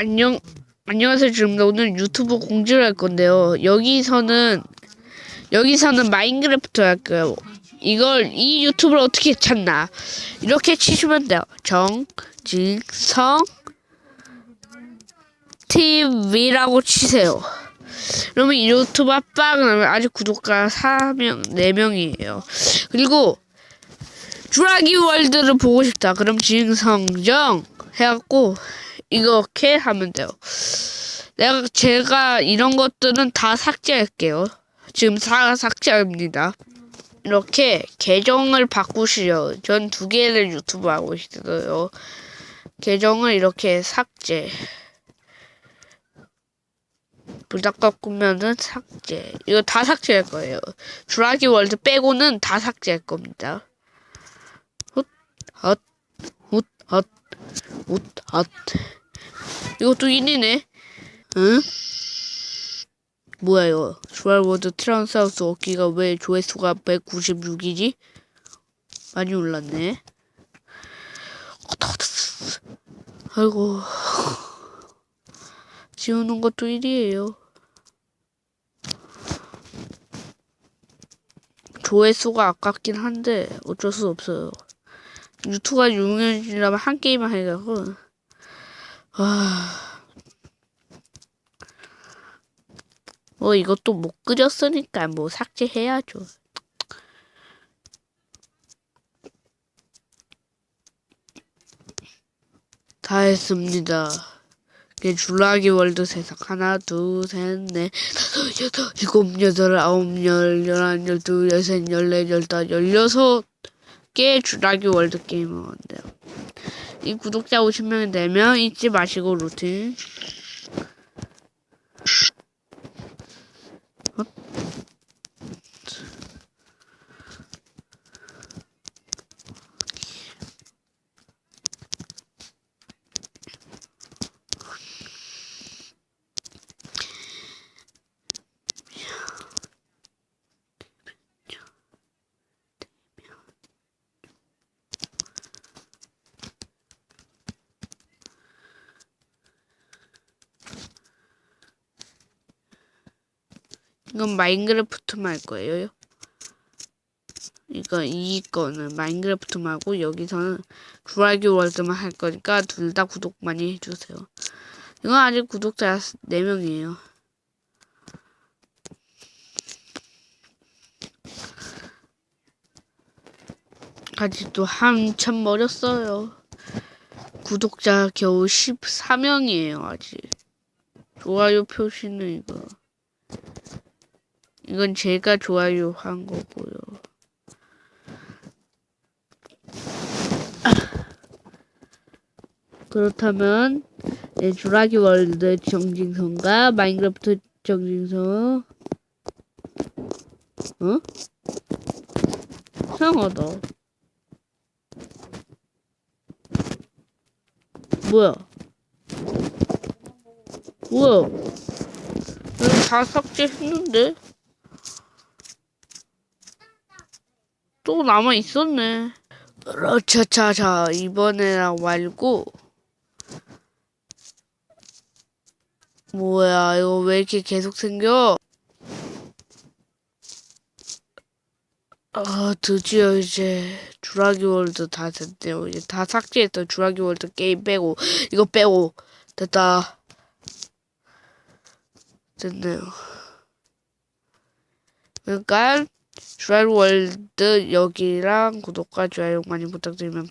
안녕 안녕하세요. 지금 오늘 유튜브 공지를 할 건데요. 여기서는 여기서는 마인크래프트 할 거예요. 이걸 이 유튜브를 어떻게 찾나? 이렇게 치시면 돼요. 정진성 TV라고 치세요. 그러면 이 유튜브 빵 나면 아직 구독자 4명 4명이에요. 그리고 주라기 월드를 보고 싶다. 그럼 진성정 해갖고 이렇게 하면 돼요. 내가 제가 이런 것들은 다 삭제할게요. 지금 다 삭제합니다. 이렇게 계정을 바꾸시려. 전 두 개를 유튜브 하고 있어요. 계정을 이렇게 삭제. 불닭 꺾으면은 삭제. 이거 다 삭제할 거예요. 주라기 월드 빼고는 다 삭제할 겁니다. 훗, 헛, 훗, 헛, 훗, 헛. 이것도 1이네. 응? 뭐야 이거? 주알워드 트란스하우스 얻기가 왜 조회수가 196이지? 많이 올랐네. 아이고. 지우는 것도 1이에요. 조회수가 아깝긴 한데 어쩔 수 없어요. 유튜브가 유명해지려면 한 게임만 하려고. 아. 뭐 이것도 못 그렸으니까 뭐 삭제해야죠. 다 했습니다. 이게 줄라기 월드 세상 하나 둘셋넷 다섯 여섯 일곱 여덟 아홉 열 열한 열두 열셋 열넷 열다 열여섯 개 줄라기 월드 한대요. 이 구독자 50명이 되면 잊지 마시고 루틴 이건 마인크래프트만 할 거예요. 이거 이 거는 마인크래프트만 하고 여기서는 주라기 월드만 할 거니까 둘 다 구독 많이 해주세요. 이건 아직 구독자 4명이에요. 아직도 한참 멀었어요. 구독자 겨우 14명이에요, 아직. 좋아요 표시는 이거. 이건 제가 좋아요 한 거고요. 그렇다면 네, 주라기 월드 정진성과 마인크래프트 정진성 어? 이상하다. 뭐야? 뭐야? 이거 다 삭제했는데? 또 남아 있었네. 러차차차 이번에랑 말고 뭐야 이거 왜 이렇게 계속 생겨? 아 드디어 이제 주라기 월드 다 됐네요. 이제 다 삭제했던 주라기 월드 게임 빼고 이거 빼고 됐다. 됐네요. 그러니까 주라기 월드 여기랑 구독과 좋아요 많이 부탁드리면